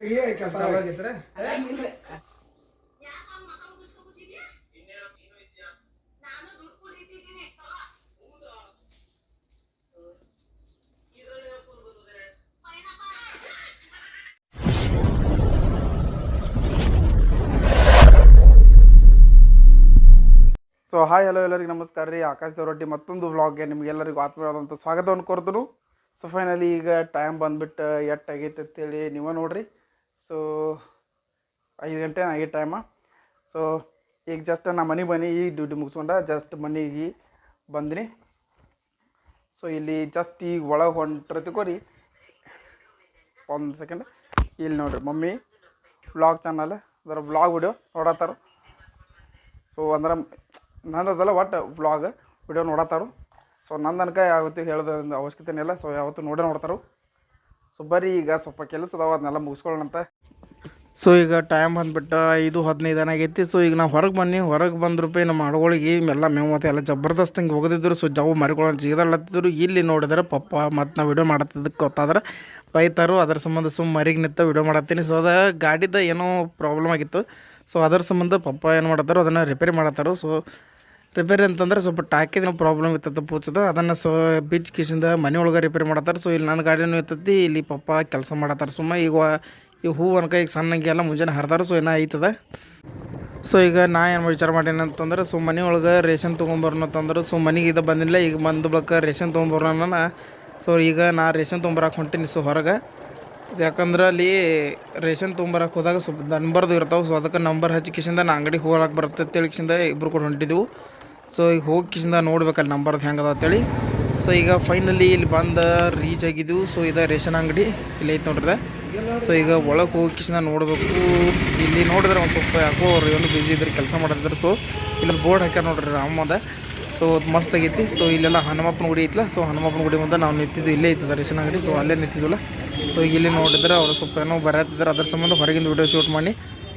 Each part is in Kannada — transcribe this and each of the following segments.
ಸೊ ಹಾಯ್ ಹಲೋ ಎಲ್ಲರಿಗೂ ನಮಸ್ಕಾರ ರೀ. ಆಕಾಶ್ ರೊಟ್ಟಿ ಮತ್ತೊಂದು ವ್ಲಾಗ್ಗೆ ನಿಮಗೆಲ್ಲರಿಗೂ ಆತ್ಮೀಯವಾದಂಥ ಸ್ವಾಗತವನ್ನು ಕೋರ್ತನು. ಸೊ ಫೈನಲಿ ಈಗ ಟೈಮ್ ಬಂದುಬಿಟ್ಟು ಎಟ್ಟಾಗೈತೆ ಅಂತೇಳಿ ನೀವೇ ನೋಡ್ರಿ. ಸೊ ಐದು ಗಂಟೆ ಆಗೈತೆ ಟೈಮ ಸೊ ಈಗ ಜಸ್ಟ್ ನಾ ಮನೆಗೆ ಬನ್ನಿ, ಈ ಡ್ಯೂಟಿ ಮುಗಿಸ್ಕೊಂಡ ಜಸ್ಟ್ ಮನೆಗೆ ಬಂದ್ರಿ ಸೊ ಇಲ್ಲಿ ಜಸ್ಟ್ ಈಗ ಒಳಗೆ ಹೊಂಟ್ರತಿಕೋರಿ ಒಂದು ಸೆಕೆಂಡ್ ಇಲ್ಲಿ ನೋಡಿರಿ ಮಮ್ಮಿ ವ್ಲಾಗ್ ಚಾನಲ್ ಅದರ ವ್ಲಾಗ್ ವಿಡಿಯೋ ನೋಡತ್ತಾರ ಸೊ ಅಂದ್ರೆ ನಂದದಲ್ಲ ಒಟ್ಟು ವ್ಲಾಗ್ ವಿಡಿಯೋ ನೋಡತ್ತಾರು ಸೊ ನಂದು ಅನ್ಕ ಯಾವತ್ತೂ ಹೇಳೋದು ಅವಶ್ಯಕತೆ ಇಲ್ಲ. ಸೊ ಯಾವತ್ತೂ ನೋಡೇ ನೋಡ್ತಾರು. ಸೊ ಬರೀ ಈಗ ಸ್ವಲ್ಪ ಕೆಲಸ ಅದಾವ, ಅದನ್ನೆಲ್ಲ ಮುಗಿಸ್ಕೊಳ್ಳೋಣಂತ ಸೊ ಈಗ ಟೈಮ್ ಬಂದ್ಬಿಟ್ಟು ಐದು ಹದಿನೈದು ಆಗೈತಿ. ಸೊ ಈಗ ನಾವು ಹೊರಗೆ ಬನ್ನಿ. ಹೊರಗೆ ಬಂದ್ರು ರೂಪಾಯಿ ನಮ್ಮ ಆಡುಗಳಿಗೆ ಎಲ್ಲ ಮೇವು ಮತ್ತು ಎಲ್ಲ ಜಬರ್ದಸ್ತ್ ಹಿಂಗೆ ಹೋಗದಿದ್ರು ಸೊ ಜವು ಮರಿಕೊಳ್ಳೋ ಜಿಗದಲ್ಲತ್ತಿದ್ರು ಇಲ್ಲಿ ನೋಡಿದ್ರೆ ಪಪ್ಪ ಮತ್ತು ನಾವು ವಿಡಿಯೋ ಮಾಡತ್ತಿದ್ದಕ್ಕೆ ಗೊತ್ತಾದ್ರೆ ಬೈತಾರು. ಅದ್ರ ಸಂಬಂಧ ಸುಮ್ಮ ಮರಿಗೆ ನಿಂತ ವಿಡಿಯೋ ಮಾಡತ್ತೀನಿ. ಸೊ ಅದ ಗಾಡಿದ ಏನೋ ಪ್ರಾಬ್ಲಮ್ ಆಗಿತ್ತು. ಸೊ ಅದ್ರ ಸಂಬಂಧ ಪಪ್ಪ ಏನು ಮಾಡತ್ತಾರೋ ಅದನ್ನು ರಿಪೇರಿ ಮಾಡತ್ತಾರೋ. ಸೊ ರಿಪೇರಿ ಅಂತಂದ್ರೆ ಸ್ವಲ್ಪ ಟಾಕಿದ ಪ್ರಾಬ್ಲಮ್ ಇರ್ತದೆ ಪೂಚದ ಅದನ್ನು ಸೊ ಬೀಚ್ ಕಿಶಿಂದ ಮನೆ ಒಳಗೆ ರಿಪೇರಿ ಮಾಡತ್ತಾರ. ಸೊ ಇಲ್ಲಿ ನನ್ನ ಗಾಡಿನೂ ಇರ್ತೈತಿ, ಇಲ್ಲಿ ಪಪ್ಪ ಕೆಲಸ ಮಾಡತ್ತಾರ. ಸುಮ್ಮ ಈಗ ಈ ಹೂ ಅನ್ಕ ಈಗ ಸಣ್ಣಂಗೆ ಎಲ್ಲ ಮುಂಜಾನೆ ಹರಿದಾರ ಸೊ ಏನೋ ಆಯ್ತದ ಸೊ ಈಗ ನಾ ಏನು ವಿಚಾರ ಮಾಡೇನಿ ಅಂತಂದ್ರೆ ಸೊ ಮನೆ ಒಳಗೆ ರೇಷನ್ ಅಂತಂದ್ರೆ ಸೊ ಮನೆಗೆ ಇದು ಬಂದಿಲ್ಲ. ಈಗ ಬಂದ ಬಳಿಕ ರೇಷನ್ ತೊಗೊಂಬರೋಣ ಸೊ ಈಗ ನಾ ರೇಷನ್ ತೊಗೊಂಬರಕ್ಕೆ ಹೊಂಟೀನಿ ಸೊ, ಹೊರಗೆ. ಯಾಕಂದ್ರೆ ಅಲ್ಲಿ ರೇಷನ್ ತೊಗೊಂಬರಕ್ಕೆ ಹೋದಾಗ ಸ್ವಲ್ಪ ನಂಬರ್ದು ಇರ್ತಾವೆ. ಸೊ ಅದಕ್ಕೆ ನಂಬರ್ ಹಚ್ಚಿ ಕಿಶಿಂದ ನಾ ಅಂಗಡಿಗೆ ಹೋಗಕ್ಕೆ ಬರುತ್ತೆ ತಿಳಿಸಿಂದ ಇಬ್ಬರು ಕೂಡ ಹೊಂಟಿದ್ದೆವು ಸೊ ಈಗ ಹೋಗಿ ಕಿಶಿಂದ ನೋಡ್ಬೇಕಲ್ಲಿ ನಂಬರ್ದು ಹೆಂಗದ ಅಂತೇಳಿ. ಸೊ ಈಗ ಫೈನಲಿ ಇಲ್ಲಿ ಬಂದ ರೀಚ್ ಆಗಿದ್ದು ಸೊ ಇದು ರೇಷನ್ ಅಂಗಡಿ ಇಲ್ಲಿ ಐತೆ ನೋಡ್ರಿ ಸೊ ಈಗ ಒಳಗೆ ಹೋಗಿ ಕಿಶಿಂದ ನೋಡಬೇಕು. ಇಲ್ಲಿ ನೋಡಿದ್ರೆ ಒಂದು ಸ್ವಲ್ಪ ಯಾಕೋ ಅವ್ರು ಏನು ಬಿಸಿ ಇದ್ರೆ ಕೆಲಸ ಮಾಡ್ತಿದ್ರು. ಸೊ ಇಲ್ಲಿ ಬೋರ್ಡ್ ಹಾಕ್ಯಾರ ನೋಡ್ರಿ ರಾಮದ ಸೊ ಅದು ಮಸ್ತ್ ಆಗೈತಿ. ಸೊ ಇಲ್ಲೆಲ್ಲ ಹನುಮಪ್ಪನ ಗುಡಿ ಐತಲ್ಲ ಸೊ ಹನುಮಪ್ಪನ ಗುಡಿ ಮುಂದೆ ನಾವು ನಿಂತಿದ್ದು ಇಲ್ಲೇ ಐತದ ರೇಷನ್ ಅಂಗಡಿ. ಸೊ ಅಲ್ಲೇ ನಿಂತಿದ್ವಲ್ಲ. ಸೊ ಈಗ ಇಲ್ಲಿ ನೋಡಿದ್ರೆ ಅವರು ಸ್ವಲ್ಪ ಏನೋ ಬರತ್ತಿದ್ದಾರೆ ಅದ್ರ ಸಂಬಂಧ ಹೊರಗಿಂದ ವಿಡಿಯೋ ಶೂಟ್ ಮಾಡಿ.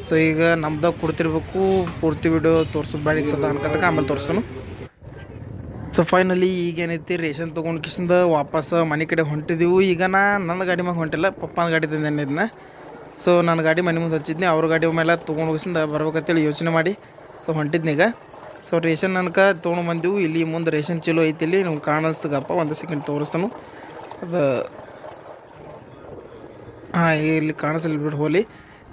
ಸೊ ಈಗ ನಮ್ದಾಗ ಕೊಡ್ತಿರ್ಬೇಕು, ಪೂರ್ತಿ ವಿಡಿಯೋ ತೋರ್ಸೋದು ಬೇಡ ಸದ ಅನ್ಕೊಂಡಾಗ ಆಮೇಲೆ ತೋರಿಸ್ತಾನು. ಸೊ ಫೈನಲಿ ಈಗೇನೈತಿ, ರೇಷನ್ ತೊಗೊಂಡು ಕಿಶಿಂದ ವಾಪಸ್ ಮನೆ ಕಡೆ ಹೊಂಟಿದ್ದೀವಿ ಈಗ ನಾ ನನ್ನ ಗಾಡಿ ಮ್ಯಾಗ ಹೊಂಟಿಲ್ಲ, ಪಪ್ಪನ ಗಾಡಿ ತಂದಿದ್ನ ಸೊ ನನ್ನ ಗಾಡಿ ಮನೆ ಮುಂದೆ ಹಚ್ಚಿದ್ನಿ, ಅವ್ರ ಗಾಡಿ ಮೇಲೆ ತೊಗೊಂಡು ಹೋಗಿಸಿಂದ ಬರ್ಬೇಕಂತೇಳಿ ಯೋಚನೆ ಮಾಡಿ ಸೊ ಹೊಂಟಿದ್ನೀಗ ಸೊ ರೇಷನ್ ನನಕ ತೊಗೊಂಡು ಬಂದೆವು, ಇಲ್ಲಿ ಮುಂದೆ ರೇಷನ್ ಚಲೋ ಐತಿ ಇಲ್ಲಿ, ನಿಮ್ಗೆ ಕಾಣಿಸ್ತಗಪ್ಪ ಒಂದು ಸೆಕೆಂಡ್ ತೋರಿಸ್ತಾನು. ಅದು ಹಾಂ, ಇಲ್ಲಿ ಕಾಣಿಸಲಿ ಬಿಡು, ಹೋಲಿ.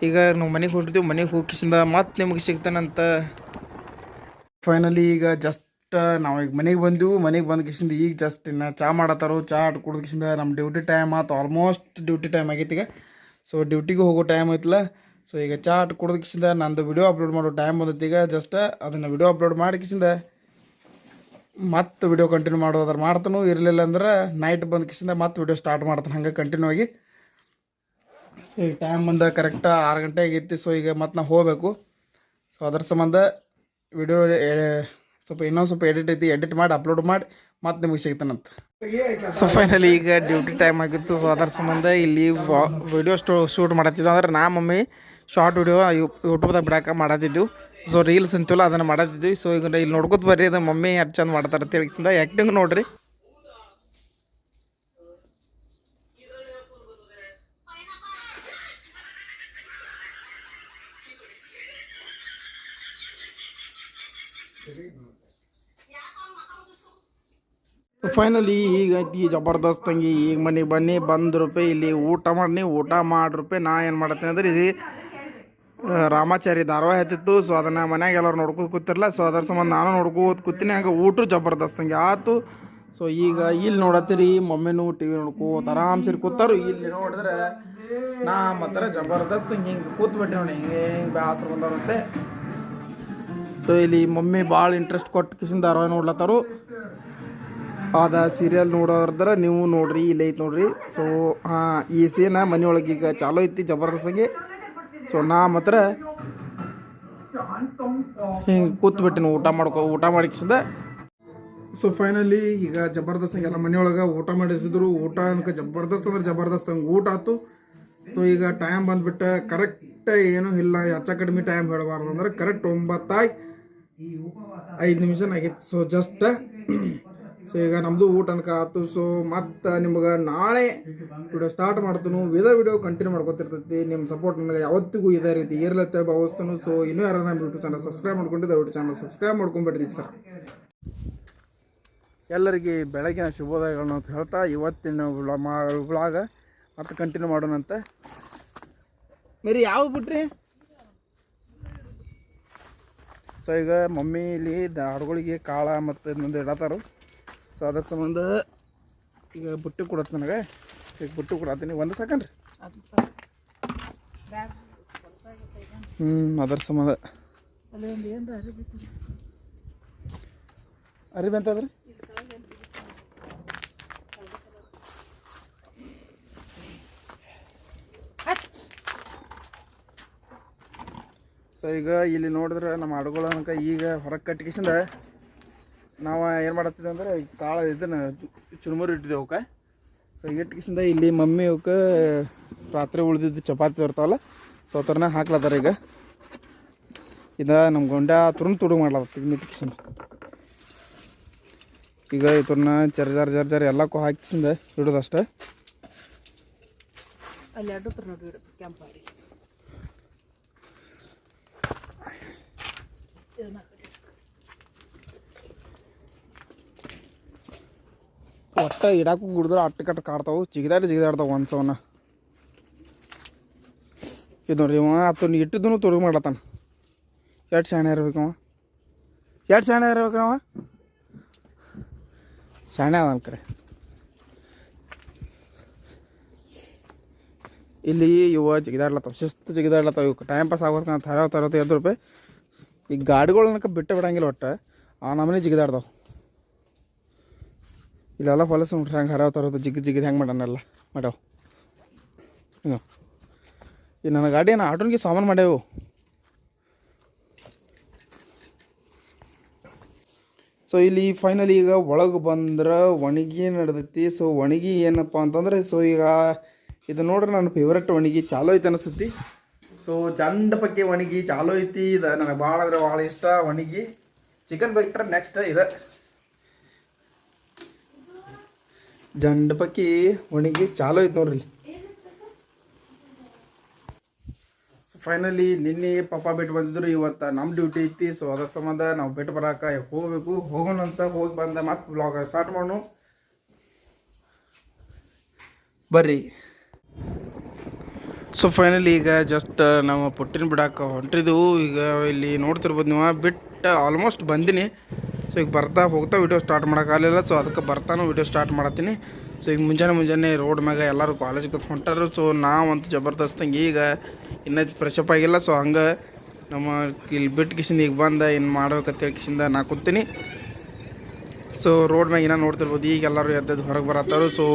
ಈಗ ನಾವು ಮನೆಗೆ ಹೊಂಟಿದ್ದೀವಿ ಮನೆಗೆ ಹೋಗಿಸಿಂದ ಮತ್ತೆ ನಿಮಗೆ ಸಿಗ್ತಾನಂತ. ಫೈನಲಿ ಈಗ ಜಸ್ಟ್ ನಾವು ಈಗ ಮನೆಗೆ ಬಂದೆವು, ಮನೆಗೆ ಬಂದ ಕಿಸಿಂದ ಈಗ ಜಸ್ಟ್ ಇನ್ನು ಚಾ ಮಾಡತ್ತಾರು ಚಾ ಆಟ ಕಿಸಿಂದ ನಮ್ಮ ಡ್ಯೂಟಿ ಟೈಮ್ ಆತು ಆಲ್ಮೋಸ್ಟ್ ಡ್ಯೂಟಿ ಟೈಮ್ ಆಗೈತಿ ಈಗ. ಸೊ ಡ್ಯೂಟಿಗೆ ಹೋಗೋ ಟೈಮ್ ಐತಲ್ಲ ಸೊ ಈಗ ಚಾ ಆಟ ಕಿಸಿಂದ ನಂದು ವಿಡಿಯೋ ಅಪ್ಲೋಡ್ ಮಾಡೋ ಟೈಮ್ ಬಂದೈತಿ ಈಗ. ಜಸ್ಟ್ ಅದನ್ನು ವಿಡಿಯೋ ಅಪ್ಲೋಡ್ ಮಾಡಿ ಕಿಸಿಂದ ಮತ್ತೆ ವಿಡಿಯೋ ಕಂಟಿನ್ಯೂ ಮಾಡೋದ್ರ ಮಾಡ್ತಾನು. ಇರಲಿಲ್ಲ ಅಂದ್ರೆ ನೈಟ್ ಬಂದ ಕಿಸಿಂದ ಮತ್ತೆ ವಿಡಿಯೋ ಸ್ಟಾರ್ಟ್ ಮಾಡ್ತಾನೆ. ಹಂಗೆ ಕಂಟಿನ್ಯೂ ಆಗಿ ಸೊ ಈಗ ಟೈಮ್ ಬಂದ ಕರೆಕ್ಟ್ ಆರು ಗಂಟೆ ಆಗೈತಿ ಸೊ ಈಗ ಮತ್ತೆ ನಾವು ಹೋಗಬೇಕು. ಸೊ ಅದ್ರ ಸಂಬಂಧ ವಿಡಿಯೋ ಸ್ವಲ್ಪ ಇನ್ನೊಂದು ಸ್ವಲ್ಪ ಎಡಿಟ್ ಐತಿ ಎಡಿಟ್ ಮಾಡಿ ಅಪ್ಲೋಡ್ ಮಾಡಿ, ಮತ್ತೆ ನಿಮಗೆ ಸಿಗ್ತಾನಂತ. ಸೊ ಫೈನಲಿ ಈಗ ಡ್ಯೂಟಿ ಟೈಮ್ ಆಗಿತ್ತು. ಸೊ ಅದರ ಸಂಬಂಧ ಇಲ್ಲಿ ವಿಡಿಯೋ ಸ್ಟೋ ಶೂಟ್ ಮಾಡತ್ತಿದ್ದು ಅಂದ್ರೆ ನಾ ಮಮ್ಮಿ ಶಾರ್ಟ್ ವಿಡಿಯೋ ಯೂಟ್ಯೂಬ್ದಾಗ ಬಿಡಾಕ ಮಾಡತ್ತಿದ್ದು ಸೊ ರೀಲ್ಸ್ ಅಂತೀವಲ್ಲ, ಅದನ್ನು ಮಾಡತ್ತಿದ್ವಿ. ಸೊ ಈಗ ಇಲ್ಲಿ ನೋಡ್ಕೊತ ಬರ್ರಿ ಅದು ಮಮ್ಮಿ ಯಾರು ಚಂದ ಮಾಡ್ತಾರೆ ಅಂತ ಹೇಳಿಸಿಂದ ಆ್ಯಕ್ಟಿಂಗ್ ನೋಡ್ರಿ. ಫೈನಲಿ ಈಗ ಐತಿ ಜಬರ್ದಸ್ತ್ ತಂಗಿ, ಈಗ ಮನೆಗೆ ಬನ್ನಿ, ಬಂದು ರೂಪಾಯಿ ಇಲ್ಲಿ ಊಟ ಮಾಡಿ ಊಟ ಮಾಡಿ ರೂಪಾಯಿ ನಾ ಏನು ಮಾಡತ್ತೀನಿ ಅಂದ್ರೆ ಇದು ರಾಮಾಚಾರಿ ಧಾರವಾಹಿ ಹತ್ತಿತ್ತು. ಸೊ ಅದನ್ನು ಮನ್ಯಾಗ ಎಲ್ಲರೂ ನೋಡ್ಕೋತ ಕೂತಿರಲ್ಲ ಸೊ ಅದರ ಸಂಬಂಧ ನಾನು ನೋಡ್ಕೋತ ಕೂತೀನಿ. ಹಂಗೆ ಊಟ ಜಬರ್ದಸ್ತ್ ಹಂಗೆ ಆತು. ಸೊ ಈಗ ಇಲ್ಲಿ ನೋಡತ್ತೀರಿ ಮಮ್ಮಿನೂ ಟಿ ವಿ ನೋಡ್ಕೋತ ಆರಾಮ್ಸರಿ ಕೂತಾರು. ಇಲ್ಲಿ ನೋಡಿದ್ರೆ ನಾ ಮಾತ್ರ ಜಬರ್ದಸ್ತ್ ಹಿಂಗೆ ಹಿಂಗೆ ಕೂತ್ಬಿಟ್ರಿ ನೋಡಿ. ಹಿಂಗೆ ಹಿಂಗೆ ಬೇಸರ ಬಂದವರಂತೆ. ಸೊ ಇಲ್ಲಿ ಮಮ್ಮಿ ಭಾಳ ಇಂಟ್ರೆಸ್ಟ್ ಕೊಟ್ಟು ಕಿಸಿಂದ ಧಾರಾವಾಹಿ ನೋಡ್ಲತ್ತಾರು. ಅದ ಸೀರಿಯಲ್ ನೋಡೋದ್ರ ನೀವು ನೋಡ್ರಿ, ಇಲ್ಲ ಐತೆ ನೋಡ್ರಿ. ಸೊ ಹಾಂ, ಈ ಸೀನ ಮನೆಯೊಳಗೆ ಈಗ ಚಾಲೋ ಐತಿ ಜಬರ್ದಸ್ತಾಗಿ. ಸೊ ನಾ ಮಾತ್ರ ಹಿಂಗೆ ಕೂತ್ಬಿಟ್ಟಿನ, ಊಟ ಮಾಡ್ಕೊ, ಊಟ ಮಾಡಿಸಿದೆ ಸೊ ಫೈನಲಿ ಈಗ ಜಬರ್ದಸ್ತಾಗಿ ಎಲ್ಲ ಮನೆಯೊಳಗೆ ಊಟ ಮಾಡಿಸಿದ್ರು. ಊಟ ಅನ್ಕ ಜಬರ್ದಸ್ತ್ ಅಂದ್ರೆ ಜಬರ್ದಸ್ತ್, ಹಂಗೆ ಊಟ ಆಯ್ತು ಸೊ ಈಗ ಟೈಮ್ ಬಂದ್ಬಿಟ್ಟು ಕರೆಕ್ಟ್ ಏನೂ ಇಲ್ಲ ಹೆಚ್ಚ ಕಡಿಮೆ ಟೈಮ್ ಹೇಳಬಾರ್ದು ಅಂದ್ರೆ ಕರೆಕ್ಟ್ ಒಂಬತ್ತಾಗಿ ಐದು ನಿಮಿಷ ಆಗೈತೆ ಸೊ ಜಸ್ಟ್ ಸೊ ಈಗ ನಮ್ಮದು ಊಟ ಅನ್ಕ ಆತು. ಸೊ ಮತ್ತು ನಿಮ್ಗೆ ನಾಳೆ ವಿಡಿಯೋ ಸ್ಟಾರ್ಟ್ ಮಾಡ್ತೀನಿ. ವಿಧ ವಿಡಿಯೋ ಕಂಟಿನ್ಯೂ ಮಾಡ್ಕೊತಿರ್ತೈತಿ. ನಿಮ್ಮ ಸಪೋರ್ಟ್ ನನಗೆ ಯಾವತ್ತಿಗೂ ಇದೇ ರೀತಿ ಇರ್ಲತ್ತೆ ಭಾವಿಸ್ತಾನು. ಸೊ ಇನ್ನೂ ಯಾರು ನಮ್ಮ ಯೂಟ್ಯೂಬ್ ಚಾನಲ್ ಸಬ್ಸ್ಕ್ರೈಬ್ ಮಾಡ್ಕೊಂಡಿದ್ದೆ ಯೂಟ್ಯೂಬ್ ಚಾನಲ್ ಸಬ್ಸ್ಕ್ರೈಬ್ ಮಾಡ್ಕೊಂಬಿಡ್ರಿ ಸರ್ ಎಲ್ಲರಿಗೆ ಬೆಳಗಿನ ಶುಭೋದಯಗಳನ್ನ ಅಂತ ಹೇಳ್ತಾ ಇವತ್ತಿನ ವ್ಲಾಗ ಮತ್ತೆ ಕಂಟಿನ್ಯೂ ಮಾಡೋಣಂತೆ. ಮೇರಿ ಯಾವ ಬಿಟ್ರಿ? ಸೊ ಈಗ ಮಮ್ಮಿ ಇಲ್ಲಿ ಹಾಡುಗಳಿಗೆ ಕಾಳ ಮತ್ತು ಇನ್ನೊಂದು ಇಡತ್ತಾರು ಸೊ ಅದ್ರ ಸಂಬಂಧ ಈಗ ಬುಟ್ಟಿ ಕೊಡತ್ತೆ ನನಗೆ. ಈಗ ಬುಟ್ಟಿ ಕೊಡತ್ತೀನಿ ಒಂದು ಸಾಕನ್ರಿ. ಹ್ಞೂ ಅದ್ರ ಸಂಬಂಧ. ಅರಿಬಿ ಅಂತದ್ರಿ ಸೊ ಈಗ ಇಲ್ಲಿ ನೋಡಿದ್ರೆ ನಮ್ಮ ಹಡಗಳ ಈಗ ಹೊರಗೆ ಕಟ್ಟಿಗೆಸಿಂದ ನಾವು ಏನು ಮಾಡತ್ತಿದ್ದೆ ಅಂದ್ರೆ ಕಾಳು ಇದನ್ನು ಚುರುಮುರಿ ಇಟ್ಟಿದ್ದೆವು ಅವಕ್ಕೆ. ಸೊ ಇಟ್ಟಿಗೆಸಿಂದ ಇಲ್ಲಿ ಮಮ್ಮಿ ಅವಕ್ಕೆ ರಾತ್ರಿ ಉಳಿದಿದ್ದು ಚಪಾತಿ ಇರ್ತಾವಲ್ಲ ಸೊ ಥರನೇ ಹಾಕ್ಲತ್ತಾರ ಈಗ. ಇದ ನಮ್ಮ ಗೊಂಡ ತುರುನ್ ತುಡು ಮಾಡ್ಲತ್ತ ನಿಂತ್ಕಿಸಿಂದ ಈಗ ಇದ್ರನ್ನ ಚರ್ ಜರ್ ಜರ್ ಜರ್ ಎಲ್ಲಕ್ಕೂ ಹಾಕಿಸಿಂದ ಇಡೋದಷ್ಟೇ. ಅಲ್ಲಿ ಅಡ್ಡ ನೋಡಿ ಒಟ್ಟ ಇಡಾಕು ಗುಡಿದ್ರೆ ಅಟ್ಟು ಕಟ್ಟು ಕಾಡ್ತಾವು, ಜಿಗಿದಾಡಿ ಜಿಗಿದಾಡ್ತಾವ ಒಂದ್ಸವನ್ನ ಇದು ನೋಡ್ರಿ ಇವ ಆತು ಇಟ್ಟಿದ್ದೂ ತುಡುಗು ಮಾಡ್ಲತ್ತಾನ. ಎರಡು ಶಾಣೆ ಇರ್ಬೇಕವ? ಎರಡು ಶಾಣೆ ಇರ್ಬೇಕವ? ಶಾಣೆ ಅದ ಅನ್ಕರೆ ಇಲ್ಲಿ ಇವ ಜಿಗಿದಾಡ್ಲತ್ತಾವ, ಶಿಸ್ತು ಜಿಗಿದಾಡ್ಲತ್ತಾವ ಇವು ಟೈಮ್ ಪಾಸ್ ಆಗೋದ್ಕಂತ ತರೋ ಅರವತ್ತು ಎರಡು ರೂಪಾಯಿ. ಈ ಗಾಡಿಗಳನ್ನಕ ಬಿಟ್ಟು ಬಿಡಂಗಿಲ್ಲ ಒಟ್ಟು. ಆ ನಮನೆ ಜಿಗಿದಾಡ್ದವು. ಇಲ್ಲೆಲ್ಲ ಹೊಲಸು ನೋಡ್ರಿ, ಹಂಗೆ ಹರ ತರೋದು ಜಿಗ್ ಜಿಗಿದು ಹೆಂಗೆ ಮಾಡೋಣಲ್ಲ ಮಾಡ್ಯಾವ ಹ್ಞೂ ಈ ನನ್ನ ಗಾಡಿ ಏನು ಆಟೋನ್ಗೆ ಸಾಮಾನು ಮಾಡ್ಯಾವು? ಸೊ ಇಲ್ಲಿ ಫೈನಲಿ ಈಗ ಒಳಗೆ ಬಂದ್ರೆ ಒಣಗಿ ನಡೆದೈತಿ. ಸೊ ಒಣಗಿ ಏನಪ್ಪ ಅಂತಂದ್ರೆ ಸೊ ಈಗ ಇದು ನೋಡ್ರಿ, ನನ್ನ ಫೇವ್ರೆಟ್ ಒಣಗಿ. ಚಾಲೋ ಐತೆ ಅನಿಸ್ತೈತಿ. ಸೊ ಚಂಡ ಪಕ್ಕೆ ಒಣಗಿ, ಚಾಲೋ ಐತಿ, ಇದು ನನಗೆ ಭಾಳ ಅಂದ್ರೆ ಭಾಳ ಇಷ್ಟ, ಒಣಗಿ. ಚಿಕನ್ ಬಿಟ್ರೆ ನೆಕ್ಸ್ಟ್ ಇದೆ. ಜಂಡ ಪಕ್ಕಿ ಒಣಗಿ, ಚಾಲೋ ಐತಿ ನೋಡ್ರಿ ಸೊ ಫೈನಲಿ ನಿನ್ನೆ ಪಾಪ ಬಿಟ್ಟು ಬಂದಿದ್ರು, ಇವತ್ತು ನಮ್ಮ ಡ್ಯೂಟಿ ಐತಿ ಸೊ ಅದ್ರ ಸಂಬಂಧ ನಾವು ಬಿಟ್ಟು ಬರಾಕ ಹೋಗ್ಬೇಕು, ಹೋಗೋಣ ಅಂತ ಹೋಗಿ ಬಂದ ಮತ್ತೆ ಬ್ಲಾಗ್ ಸ್ಟಾರ್ಟ್ ಮಾಡೋಣ. ಬರ್ರಿ. ಸೊ ಫೈನಲಿ ಈಗ ಜಸ್ಟ್ ನಾವು ಪುಟ್ಟಿನ ಬಿಡಾಕ ಹೊಂಟಿದ್ದೆವು ಈಗ ಇಲ್ಲಿ ನೋಡ್ತಿರ್ಬೋದು ನೀವು ಬಿಟ್ಟು ಆಲ್ಮೋಸ್ಟ್ ಬಂದಿನಿ. ಸೊ ಈಗ ಬರ್ತಾ ಹೋಗ್ತಾ ವಿಡಿಯೋ ಸ್ಟಾರ್ಟ್ ಮಾಡೋಕ್ಕಾಗಲಿಲ್ಲ ಸೊ ಅದಕ್ಕೆ ಬರ್ತಾನೂ ವಿಡಿಯೋ ಸ್ಟಾರ್ಟ್ ಮಾಡ್ತೀನಿ ಸೊ ಈಗ ಮುಂಜಾನೆ ಮುಂಜಾನೆ ರೋಡ್ ಮ್ಯಾಗ ಎಲ್ಲರೂ ಕಾಲೇಜ್ಗೆ ಹೊಂಟಾರು. ಸೊ ನಾವಂತೂ ಜಬರ್ದಸ್ತಂಗೆ ಈಗ ಇನ್ನೂ ಫ್ರೆಶಪ್ ಆಗಿಲ್ಲ. ಸೊ ಹಂಗೆ ನಮ್ಮ ಇಲ್ಲಿ ಬಿಟ್ಟು ಕಿಶಿಂದ ಈಗ ಬಂದ ಏನು ಮಾಡ್ಬೇಕಂತ ಕಿಶಿಂದ ನಾ ಕೂತೀನಿ. ಸೊ ರೋಡ್ ಮ್ಯಾಗ ಏನೋ ನೋಡ್ತಿರ್ಬೋದು, ಈಗ ಎಲ್ಲರೂ ಎದ್ದದ್ದು ಹೊರಗೆ ಬರತ್ತಾರು. ಸೊ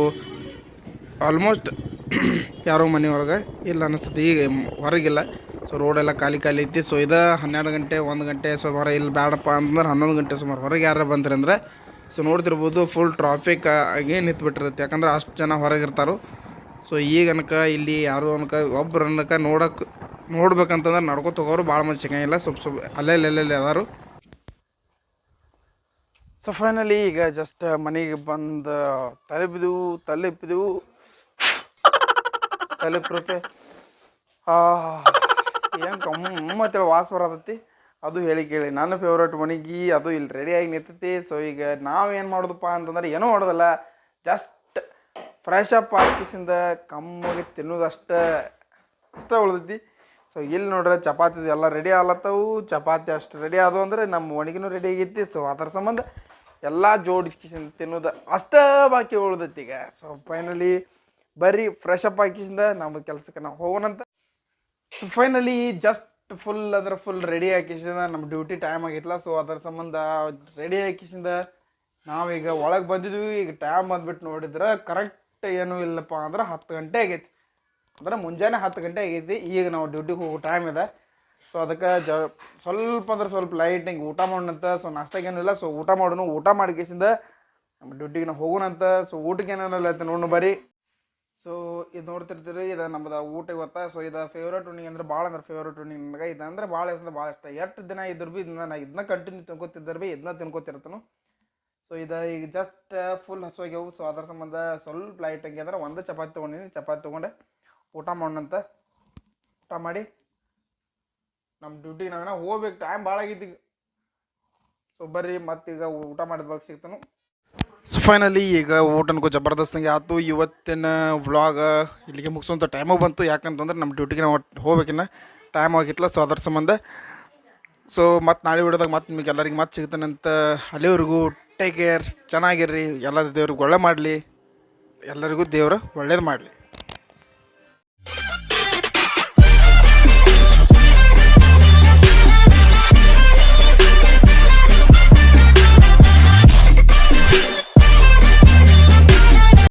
ಆಲ್ಮೋಸ್ಟ್ ಯಾರೋ ಮನೆ ಒಳಗೆ ಇಲ್ಲ ಅನಿಸ್ತದೆ ಈಗ ಹೊರಗಿಲ್ಲ. ಸೊ ರೋಡೆಲ್ಲ ಖಾಲಿ ಖಾಲಿ ಐತಿ. ಸೊ ಇದು ಹನ್ನೆರಡು ಗಂಟೆ, ಒಂದು ಗಂಟೆ ಸುಮಾರು ಇಲ್ಲಿ ಬೇಡಪ್ಪ ಅಂದ್ರೆ ಹನ್ನೊಂದು ಗಂಟೆ ಸುಮಾರು ಹೊರಗೆ ಯಾರು ಬಂದ್ರಿ ಅಂದ್ರೆ ಸೊ ನೋಡ್ತಿರ್ಬೋದು ಫುಲ್ ಟ್ರಾಫಿಕ್ ಆಗಿ ನಿಂತ್ಬಿಟ್ಟಿರುತ್ತೆ. ಯಾಕಂದ್ರೆ ಅಷ್ಟು ಜನ ಹೊರಗಿರ್ತಾರೋ. ಸೊ ಈಗ ಅನ್ಕ ಇಲ್ಲಿ ಯಾರು ಅನ್ಕ ಒಬ್ರು ಅನ್ಕ ನೋಡಕ್ಕೆ ನೋಡ್ಬೇಕಂತಂದ್ರೆ ನಡ್ಕೊತ ಹೋಗೋರು ಭಾಳ ಮಂದಿ ಸಿಗಂಗಿಲ್ಲ ಸ್ವಲ್ಪ ಸ್ವಲ್ಪ ಅಲ್ಲೇ ಅಲ್ಲೇ ಅದಾರು. ಸೊ ಫೈನಲಿ ಈಗ ಜಸ್ಟ್ ಮನೆಗೆ ಬಂದು ತಲುಪಿದೆವು ತಲುಪಿದೆವು ತಲುಪಿರುತ್ತೆ ಏನು ಗಮ್ಮತ್ತೆ ವಾಸ ಬರತೈತಿ? ಅದು ಹೇಳಿ ಕೇಳಿ. ನನ್ನ ಫೇವ್ರೇಟ್ ಒಣಗಿ ಅದು ಇಲ್ಲಿ ರೆಡಿಯಾಗಿ ನಿಂತೈತಿ. ಸೊ ಈಗ ನಾವೇನು ಮಾಡೋದಪ್ಪ ಅಂತಂದ್ರೆ ಏನೂ ಮಾಡೋದಲ್ಲ. ಜಸ್ಟ್ ಫ್ರೆಶ್ ಅಪ್ ಹಾಕಿಸಿಂದ ಕಮ್ಮಗೆ ತಿನ್ನೋದಷ್ಟೇ ಉಳಿದೈತಿ ಉಳ್ದೈತಿ. ಸೊ ಇಲ್ಲಿ ನೋಡ್ರೆ ಚಪಾತಿ ಎಲ್ಲ ರೆಡಿ ಆಗ್ಲತ್ತವು. ಚಪಾತಿ ಅಷ್ಟು ರೆಡಿ ಆದವು ಅಂದ್ರೆ ನಮ್ಮ ಒಣಗಿನೂ ರೆಡಿ ಆಗೈತಿ. ಸೊ ಅದರ ಸಂಬಂಧ ಎಲ್ಲ ಜೋಡಿಸ್ಕಿಸಿಂದ ತಿನ್ನೋದು ಅಷ್ಟೇ ಬಾಕಿ ಉಳ್ದೈತಿ ಈಗ. ಸೊ ಫೈನಲಿ ಬರ್ರಿ ಫ್ರೆಶ್ ಅಪ್ ಹಾಕಿಸಿಂದ ನಮ್ಮ ಕೆಲಸಕ್ಕೆ ನಾವು ಹೋಗೋಣಂತ ಸೊ ಫೈನಲಿ ಜಸ್ಟ್ ಫುಲ್ ಅಂದ್ರೆ ಫುಲ್ ರೆಡಿ ಹಾಕಿಸಿಂದ ನಮ್ಮ ಡ್ಯೂಟಿ ಟೈಮ್ ಆಗಿತ್ತಲ್ಲ ಸೊ ಅದರ ಸಂಬಂಧ ರೆಡಿ ಹಾಕಿಸಿಂದ ನಾವೀಗ ಒಳಗೆ ಬಂದಿದ್ವಿ. ಈಗ ಟೈಮ್ ಬಂದ್ಬಿಟ್ಟು ನೋಡಿದ್ರೆ ಕರೆಕ್ಟ್ ಏನೂ ಇಲ್ಲಪ್ಪ ಅಂದ್ರೆ ಹತ್ತು ಗಂಟೆ ಆಗೈತಿ. ಅಂದ್ರೆ ಮುಂಜಾನೆ ಹತ್ತು ಗಂಟೆ ಆಗೈತಿ. ಈಗ ನಾವು ಡ್ಯೂಟಿಗೆ ಹೋಗೋ ಟೈಮ್ ಇದೆ. ಸೊ ಅದಕ್ಕೆ ಜ ಸ್ವಲ್ಪ ಅಂದ್ರೆ ಸ್ವಲ್ಪ ಲೈಟ್ ಹಿಂಗೆ ಊಟ ಮಾಡೋಣಂತ ಸೊ ನಾಷ್ಟಾಗೇನು ಇಲ್ಲ ಸೊ ಊಟ ಮಾಡೋಣ, ಊಟ ಮಾಡ್ಕೇಸಿಂದ ನಮ್ಮ ಡ್ಯೂಟಿಗೆ ನಾವು ಹೋಗೋಣಂತ ಸೊ ಊಟಕ್ಕೆ ಏನೇನಲ್ಲ ನೋಡೋಣ ಬರ್ರಿ ಸೊ ಇದು ನೋಡ್ತಿರ್ತೀರಿ, ಇದು ನಮ್ದು ಊಟ ಇವತ್ತು. ಸೊ ಇದು ಫೇವ್ರೇಟ್ ಉಣ್ಣಿಗೆ ಅಂದ್ರೆ ಭಾಳ ಅಂದ್ರೆ ಫೇವ್ರೇಟ್ ಉಣ್ಣಿ ನನಗೆ ಇದಂದ್ರೆ ಭಾಳ ಅಂದ್ರೆ ಭಾಳ ಇಷ್ಟ. ಎಷ್ಟು ದಿನ ಇದ್ರು ಭೀ ಇದನ್ನ ನಾ ಇದನ್ನ ಕಂಟಿನ್ಯೂ ತಿನ್ಕೋತಿದ್ದರು ಭೀ ಇದನ್ನ ತಿನ್ಕೋತಿರ್ತಾನು. ಸೊ ಇದು ಈಗ ಜಸ್ಟ್ ಫುಲ್ ಹಸುವಾಗ್ಯವು. ಸೊ ಅದ್ರ ಸಂಬಂಧ ಸ್ವಲ್ಪ ಲೈಟ್ ಹಂಗೆ ಅಂದ್ರೆ ಒಂದು ಚಪಾತಿ ತೊಗೊಂಡಿನಿ. ಚಪಾತಿ ತೊಗೊಂಡೆ. ಊಟ ಮಾಡೋಣಂತ. ಊಟ ಮಾಡಿ ನಮ್ಮ ಡ್ಯೂಟಿಗೆ ನಾವೇನ ಹೋಗ್ಬೇಕು. ಟೈಮ್ ಭಾಳ ಆಗಿದ್ದೀಗ ಸೊ ಬರ್ರಿ ಮತ್ತೀಗ ಊಟ ಮಾಡಿದ ಬಗ್ಗೆ ಸಿಗ್ತಾನು. ಸೊ ಫೈನಲಿ ಈಗ ಊಟ ಜಬರ್ದಸ್ತಂಗೆ ಆಯ್ತು. ಇವತ್ತಿನ ವ್ಲಾಗ ಇಲ್ಲಿಗೆ ಮುಗಿಸೋಂಥ ಟೈಮು ಬಂತು. ಯಾಕಂತಂದ್ರೆ ನಮ್ಮ ಡ್ಯೂಟಿಗೆ ನಾವು ಹೋಗ್ಬೇಕಿನ್ನ ಟೈಮ್ ಆಗಿತ್ತಲ್ಲ ಸೊ ಅದರ ಸಂಬಂಧ. ಸೊ ಮತ್ತು ನಾಳೆ ವಿಡಿಯೋದಾಗ ಮತ್ತೆ ನಿಮಗೆ ಎಲ್ಲರಿಗೆ ಮತ್ತೆ ಸಿಗ್ತಾನಂತ ಅಲ್ಲಿವರೆಗೂ ಟೇಕ್ ಕೇರ್ ಚೆನ್ನಾಗಿರ್ರಿ. ಎಲ್ಲ ದೇವ್ರಿಗೆ ಒಳ್ಳೆ ಮಾಡಲಿ. ಎಲ್ಲರಿಗೂ ದೇವರು ಒಳ್ಳೇದು ಮಾಡಲಿ.